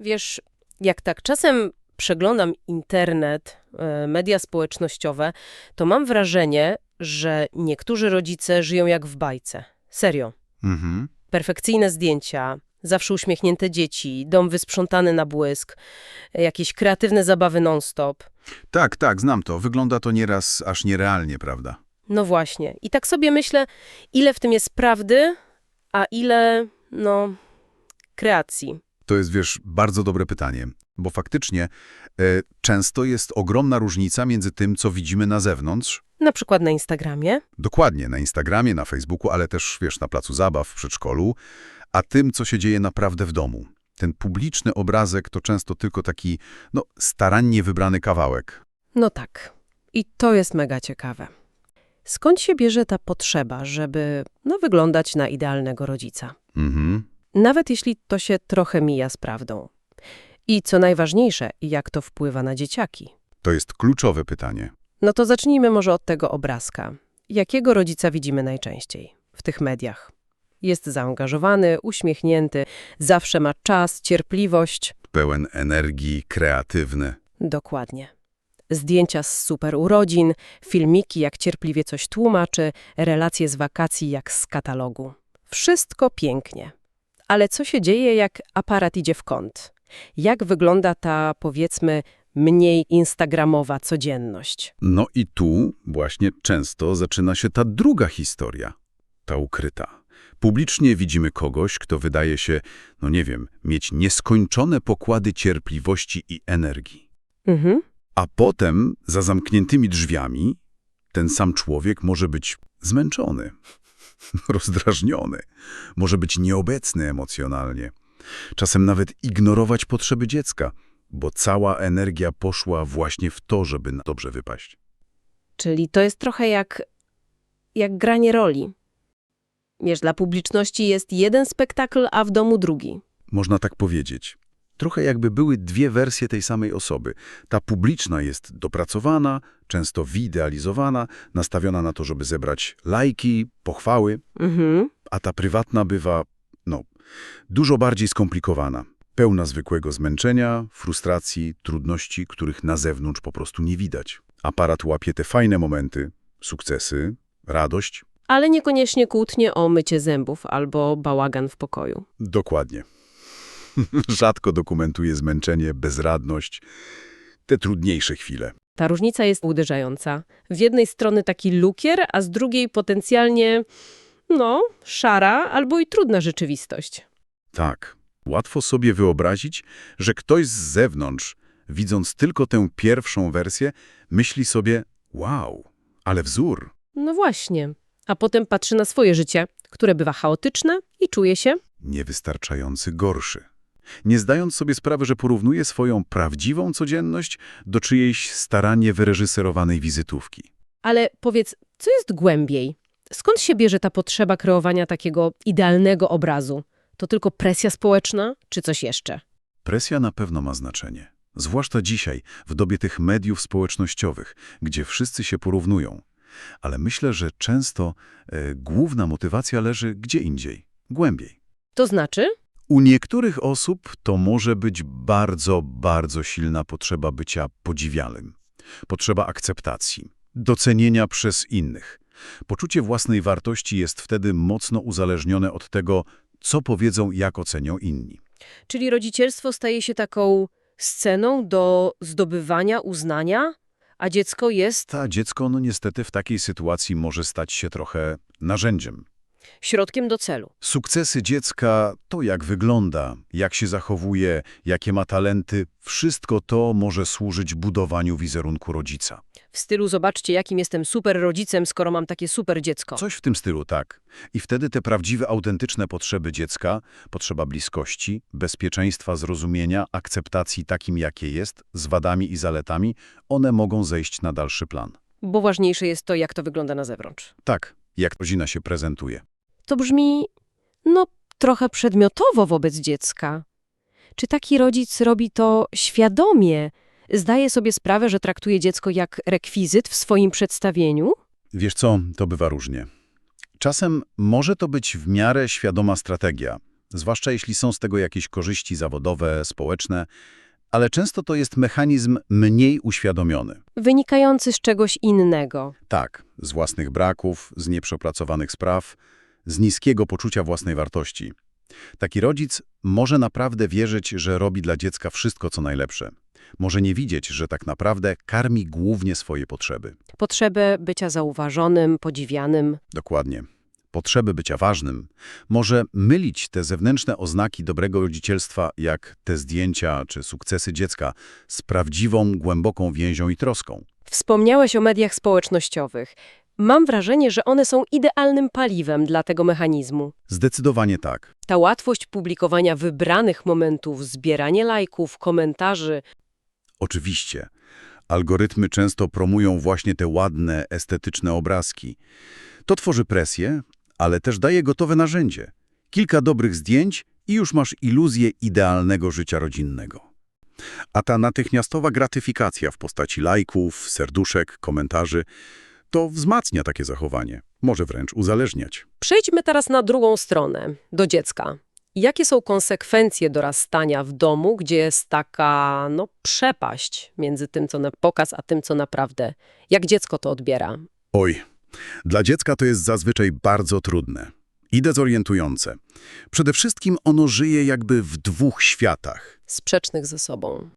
Wiesz, jak tak czasem przeglądam internet, e, media społecznościowe, to mam wrażenie, że niektórzy rodzice żyją jak w bajce. Serio. Mhm. Perfekcyjne zdjęcia, zawsze uśmiechnięte dzieci, dom wysprzątany na błysk, jakieś kreatywne zabawy non-stop. Tak, tak, znam to. Wygląda to nieraz aż nierealnie, prawda? No właśnie. I tak sobie myślę, ile w tym jest prawdy, a ile, no, kreacji. To jest, wiesz, bardzo dobre pytanie, bo faktycznie e, często jest ogromna różnica między tym, co widzimy na zewnątrz, Na przykład na Instagramie. dokładnie na Instagramie, na Facebooku, ale też, wiesz, na placu zabaw, w przedszkolu, a tym, co się dzieje naprawdę w domu. Ten publiczny obrazek to często tylko taki, no, starannie wybrany kawałek. No tak. I to jest mega ciekawe. Skąd się bierze ta potrzeba, żeby no, wyglądać na idealnego rodzica? Mhm. Nawet jeśli to się trochę mija z prawdą. I co najważniejsze, jak to wpływa na dzieciaki. To jest kluczowe pytanie. No to zacznijmy może od tego obrazka. Jakiego rodzica widzimy najczęściej w tych mediach? Jest zaangażowany, uśmiechnięty, zawsze ma czas, cierpliwość. Pełen energii, kreatywny. Dokładnie. Zdjęcia z super urodzin, filmiki jak cierpliwie coś tłumaczy, relacje z wakacji jak z katalogu. Wszystko pięknie. Ale co się dzieje, jak aparat idzie w kąt? Jak wygląda ta, powiedzmy, mniej instagramowa codzienność? No i tu właśnie często zaczyna się ta druga historia, ta ukryta. Publicznie widzimy kogoś, kto wydaje się, no nie wiem, mieć nieskończone pokłady cierpliwości i energii. Mhm. A potem, za zamkniętymi drzwiami, ten sam człowiek może być zmęczony, rozdrażniony, może być nieobecny emocjonalnie, czasem nawet ignorować potrzeby dziecka, bo cała energia poszła właśnie w to, żeby dobrze wypaść. Czyli to jest trochę jak, jak granie roli. Wiesz, dla publiczności jest jeden spektakl, a w domu drugi. Można tak powiedzieć. Trochę jakby były dwie wersje tej samej osoby. Ta publiczna jest dopracowana, często wyidealizowana, nastawiona na to, żeby zebrać lajki, pochwały, Mhm. a ta prywatna bywa, no, dużo bardziej skomplikowana. Pełna zwykłego zmęczenia, frustracji, trudności, których na zewnątrz po prostu nie widać. Aparat łapie te fajne momenty, sukcesy, radość. Ale niekoniecznie kłótnie o mycie zębów albo bałagan w pokoju. Dokładnie. Rzadko dokumentuje zmęczenie, bezradność, te trudniejsze chwile. Ta różnica jest uderzająca. W jednej strony taki lukier, a z drugiej potencjalnie, no, szara albo i trudna rzeczywistość. Tak, łatwo sobie wyobrazić, że ktoś z zewnątrz, widząc tylko tę pierwszą wersję, myśli sobie, wow, ale wzór. No właśnie. A potem patrzy na swoje życie, które bywa chaotyczne i czuje się, niewystarczający gorszy. Nie zdając sobie sprawy, że porównuje swoją prawdziwą codzienność do czyjejś starannie wyreżyserowanej wizytówki. ale powiedz, co jest głębiej? Skąd się bierze ta potrzeba kreowania takiego idealnego obrazu? To tylko presja społeczna, czy coś jeszcze? Presja na pewno ma znaczenie. Zwłaszcza dzisiaj, w dobie tych mediów społecznościowych, gdzie wszyscy się porównują. Ale myślę, że często e, główna motywacja leży gdzie indziej, głębiej. To znaczy? U niektórych osób to może być bardzo, bardzo silna potrzeba bycia podziwianym. Potrzeba akceptacji, docenienia przez innych. Poczucie własnej wartości jest wtedy mocno uzależnione od tego, co powiedzą, jak ocenią inni. Czyli rodzicielstwo staje się taką sceną do zdobywania uznania, a dziecko jest Ta dziecko, no niestety, w takiej sytuacji może stać się trochę narzędziem. Środkiem do celu. Sukcesy dziecka, to jak wygląda, jak się zachowuje, jakie ma talenty, wszystko to może służyć budowaniu wizerunku rodzica. W stylu zobaczcie, jakim jestem super rodzicem, skoro mam takie super dziecko. Coś w tym stylu, tak. I wtedy te prawdziwe, autentyczne potrzeby dziecka, potrzeba bliskości, bezpieczeństwa, zrozumienia, akceptacji takim, jakie jest, z wadami i zaletami, one mogą zejść na dalszy plan. Bo ważniejsze jest to, jak to wygląda na zewnątrz. Tak, jak rodzina się prezentuje. To brzmi, no, trochę przedmiotowo wobec dziecka. Czy taki rodzic robi to świadomie? Zdaje sobie sprawę, że traktuje dziecko jak rekwizyt w swoim przedstawieniu? Wiesz co, to bywa różnie. Czasem może to być w miarę świadoma strategia, zwłaszcza jeśli są z tego jakieś korzyści zawodowe, społeczne, ale często to jest mechanizm mniej uświadomiony. Wynikający z czegoś innego. Tak, z własnych braków, z nieprzepracowanych spraw, z niskiego poczucia własnej wartości. Taki rodzic może naprawdę wierzyć, że robi dla dziecka wszystko, co najlepsze. Może nie widzieć, że tak naprawdę karmi głównie swoje potrzeby. Potrzebę bycia zauważonym, podziwianym. Dokładnie. Potrzeby bycia ważnym może mylić te zewnętrzne oznaki dobrego rodzicielstwa, jak te zdjęcia czy sukcesy dziecka, z prawdziwą, głęboką więzią i troską. Wspomniałeś o mediach społecznościowych. Mam wrażenie, że one są idealnym paliwem dla tego mechanizmu. Zdecydowanie tak. Ta łatwość publikowania wybranych momentów, zbieranie lajków, komentarzy, Oczywiście. Algorytmy często promują właśnie te ładne, estetyczne obrazki. To tworzy presję, ale też daje gotowe narzędzie. Kilka dobrych zdjęć i już masz iluzję idealnego życia rodzinnego. A ta natychmiastowa gratyfikacja w postaci lajków, serduszek, komentarzy, to wzmacnia takie zachowanie. Może wręcz uzależniać. Przejdźmy teraz na drugą stronę, do dziecka. Jakie są konsekwencje dorastania w domu, gdzie jest taka, no, przepaść między tym, co na pokaz, a tym, co naprawdę? Jak dziecko to odbiera? Oj, dla dziecka to jest zazwyczaj bardzo trudne i dezorientujące. Przede wszystkim ono żyje jakby w dwóch światach. Sprzecznych ze sobą.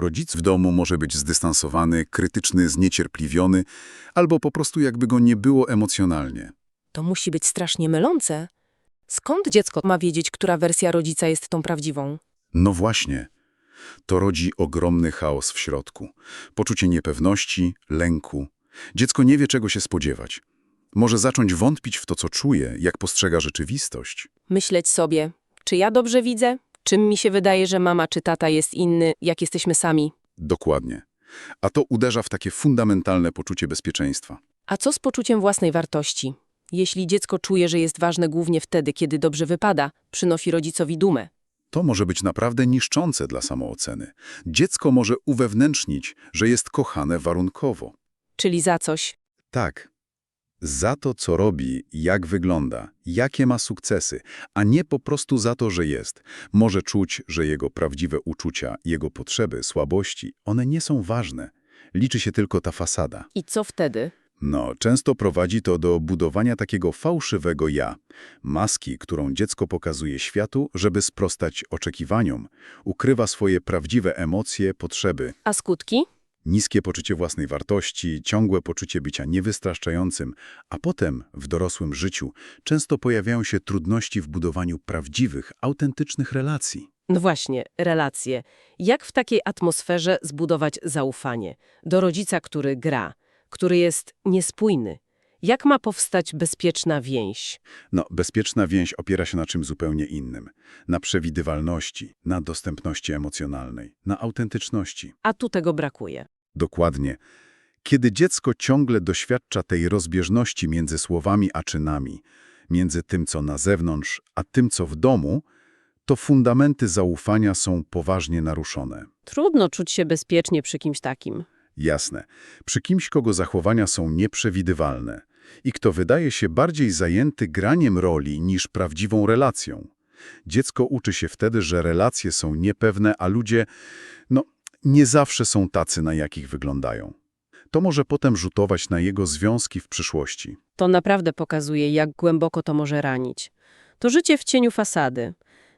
Rodzic w domu może być zdystansowany, krytyczny, zniecierpliwiony, albo po prostu jakby go nie było emocjonalnie. To musi być strasznie mylące. Skąd dziecko ma wiedzieć, która wersja rodzica jest tą prawdziwą? No właśnie. To rodzi ogromny chaos w środku. Poczucie niepewności, lęku. Dziecko nie wie, czego się spodziewać. Może zacząć wątpić w to, co czuje, jak postrzega rzeczywistość. Myśleć sobie, czy ja dobrze widzę? Czym mi się wydaje, że mama czy tata jest inny, jak jesteśmy sami? Dokładnie. A to uderza w takie fundamentalne poczucie bezpieczeństwa. A co z poczuciem własnej wartości? Jeśli dziecko czuje, że jest ważne głównie wtedy, kiedy dobrze wypada, przynosi rodzicowi dumę. To może być naprawdę niszczące dla samooceny. Dziecko może uwewnętrznić, że jest kochane warunkowo. Czyli za coś. Tak. Za to, co robi, jak wygląda, jakie ma sukcesy, a nie po prostu za to, że jest. Może czuć, że jego prawdziwe uczucia, jego potrzeby, słabości, one nie są ważne. Liczy się tylko ta fasada. I co wtedy? No, często prowadzi to do budowania takiego fałszywego ja, maski, którą dziecko pokazuje światu, żeby sprostać oczekiwaniom. Ukrywa swoje prawdziwe emocje, potrzeby. A skutki? Niskie poczucie własnej wartości, ciągłe poczucie bycia niewystarczającym, a potem, w dorosłym życiu, często pojawiają się trudności w budowaniu prawdziwych, autentycznych relacji. No właśnie, relacje. Jak w takiej atmosferze zbudować zaufanie do rodzica, który gra, który jest niespójny? Jak ma powstać bezpieczna więź? No, bezpieczna więź opiera się na czym zupełnie innym. Na przewidywalności, na dostępności emocjonalnej, na autentyczności. A tu tego brakuje. Dokładnie. Kiedy dziecko ciągle doświadcza tej rozbieżności między słowami a czynami, między tym, co na zewnątrz, a tym, co w domu, to fundamenty zaufania są poważnie naruszone. Trudno czuć się bezpiecznie przy kimś takim. Jasne. Przy kimś, kogo zachowania są nieprzewidywalne i kto wydaje się bardziej zajęty graniem roli niż prawdziwą relacją. Dziecko uczy się wtedy, że relacje są niepewne, a ludzie, no, nie zawsze są tacy, na jakich wyglądają. To może potem rzutować na jego związki w przyszłości. To naprawdę pokazuje, jak głęboko to może ranić. To życie w cieniu fasady,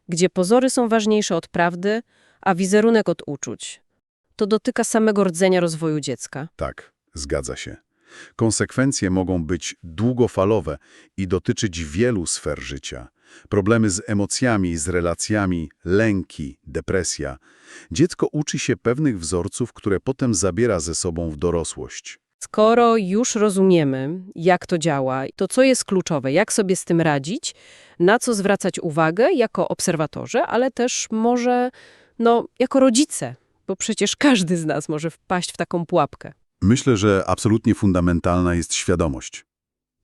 gdzie pozory są ważniejsze od prawdy, a wizerunek od uczuć. To dotyka samego rdzenia rozwoju dziecka. Tak, zgadza się. Konsekwencje mogą być długofalowe i dotyczyć wielu sfer życia. Problemy z emocjami, z relacjami, lęki, depresja. Dziecko uczy się pewnych wzorców, które potem zabiera ze sobą w dorosłość. Skoro już rozumiemy, jak to działa, to co jest kluczowe, jak sobie z tym radzić, na co zwracać uwagę jako obserwatorzy, ale też może no, jako rodzice, bo przecież każdy z nas może wpaść w taką pułapkę. Myślę, że absolutnie fundamentalna jest świadomość.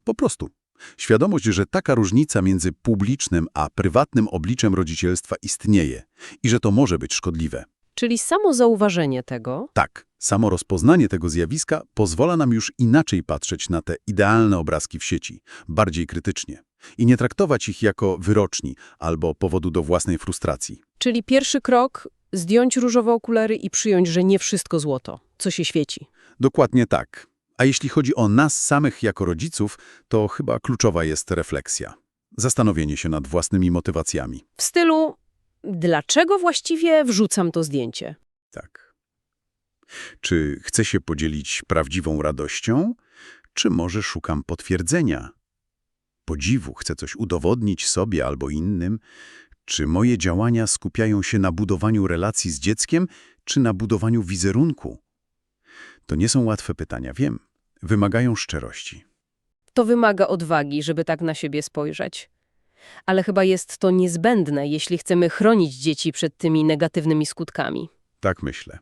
Po prostu. Świadomość, że taka różnica między publicznym a prywatnym obliczem rodzicielstwa istnieje i że to może być szkodliwe. Czyli samo zauważenie tego, Tak, samo rozpoznanie tego zjawiska pozwala nam już inaczej patrzeć na te idealne obrazki w sieci, bardziej krytycznie. I nie traktować ich jako wyroczni albo powodu do własnej frustracji. Czyli pierwszy krok – zdjąć różowe okulary i przyjąć, że nie wszystko złoto, co się świeci. Dokładnie tak. A jeśli chodzi o nas samych jako rodziców, to chyba kluczowa jest refleksja. Zastanowienie się nad własnymi motywacjami. W stylu, dlaczego właściwie wrzucam to zdjęcie? Tak. Czy chcę się podzielić prawdziwą radością, czy może szukam potwierdzenia? Podziwu, chcę coś udowodnić sobie albo innym? Czy moje działania skupiają się na budowaniu relacji z dzieckiem, czy na budowaniu wizerunku? To nie są łatwe pytania, wiem. Wymagają szczerości. To wymaga odwagi, żeby tak na siebie spojrzeć. Ale chyba jest to niezbędne, jeśli chcemy chronić dzieci przed tymi negatywnymi skutkami. Tak myślę.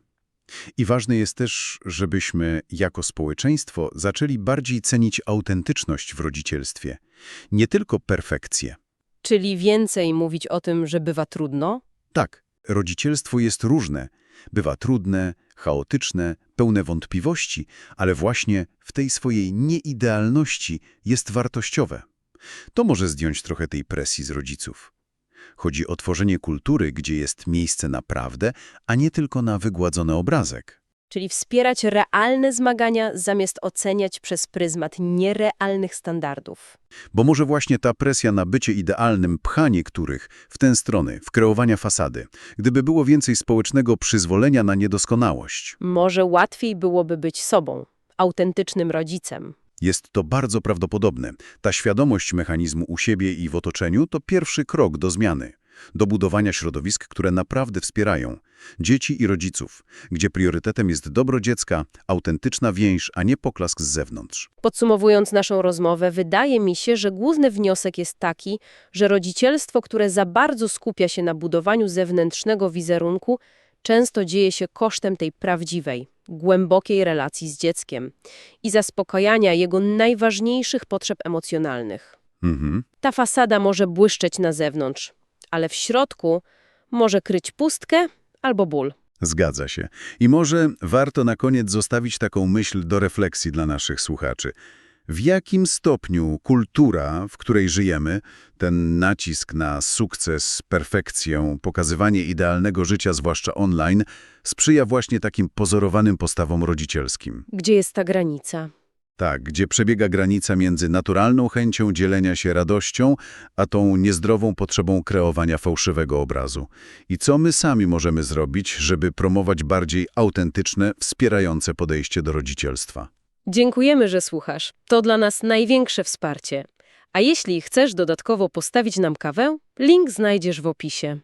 I ważne jest też, żebyśmy jako społeczeństwo zaczęli bardziej cenić autentyczność w rodzicielstwie. Nie tylko perfekcję. Czyli więcej mówić o tym, że bywa trudno? Tak, rodzicielstwo jest różne. Bywa trudne, chaotyczne, pełne wątpliwości, ale właśnie w tej swojej nieidealności jest wartościowe. To może zdjąć trochę tej presji z rodziców. Chodzi o tworzenie kultury, gdzie jest miejsce na prawdę, a nie tylko na wygładzony obrazek. Czyli wspierać realne zmagania, zamiast oceniać przez pryzmat nierealnych standardów. Bo może właśnie ta presja na bycie idealnym pcha niektórych w tę stronę, w kreowania fasady, gdyby było więcej społecznego przyzwolenia na niedoskonałość. Może łatwiej byłoby być sobą, autentycznym rodzicem. Jest to bardzo prawdopodobne. Ta świadomość mechanizmu u siebie i w otoczeniu to pierwszy krok do zmiany, do budowania środowisk, które naprawdę wspierają dzieci i rodziców, gdzie priorytetem jest dobro dziecka, autentyczna więź, a nie poklask z zewnątrz. Podsumowując naszą rozmowę, wydaje mi się, że główny wniosek jest taki, że rodzicielstwo, które za bardzo skupia się na budowaniu zewnętrznego wizerunku, często dzieje się kosztem tej prawdziwej, głębokiej relacji z dzieckiem i zaspokajania jego najważniejszych potrzeb emocjonalnych. Mhm. Ta fasada może błyszczeć na zewnątrz, ale w środku może kryć pustkę albo ból. Zgadza się. I może warto na koniec zostawić taką myśl do refleksji dla naszych słuchaczy. W jakim stopniu kultura, w której żyjemy, ten nacisk na sukces, perfekcję, pokazywanie idealnego życia, zwłaszcza online, sprzyja właśnie takim pozorowanym postawom rodzicielskim? Gdzie jest ta granica? Tak, gdzie przebiega granica między naturalną chęcią dzielenia się radością, a tą niezdrową potrzebą kreowania fałszywego obrazu. I co my sami możemy zrobić, żeby promować bardziej autentyczne, wspierające podejście do rodzicielstwa? Dziękujemy, że słuchasz. To dla nas największe wsparcie. A jeśli chcesz dodatkowo postawić nam kawę, link znajdziesz w opisie.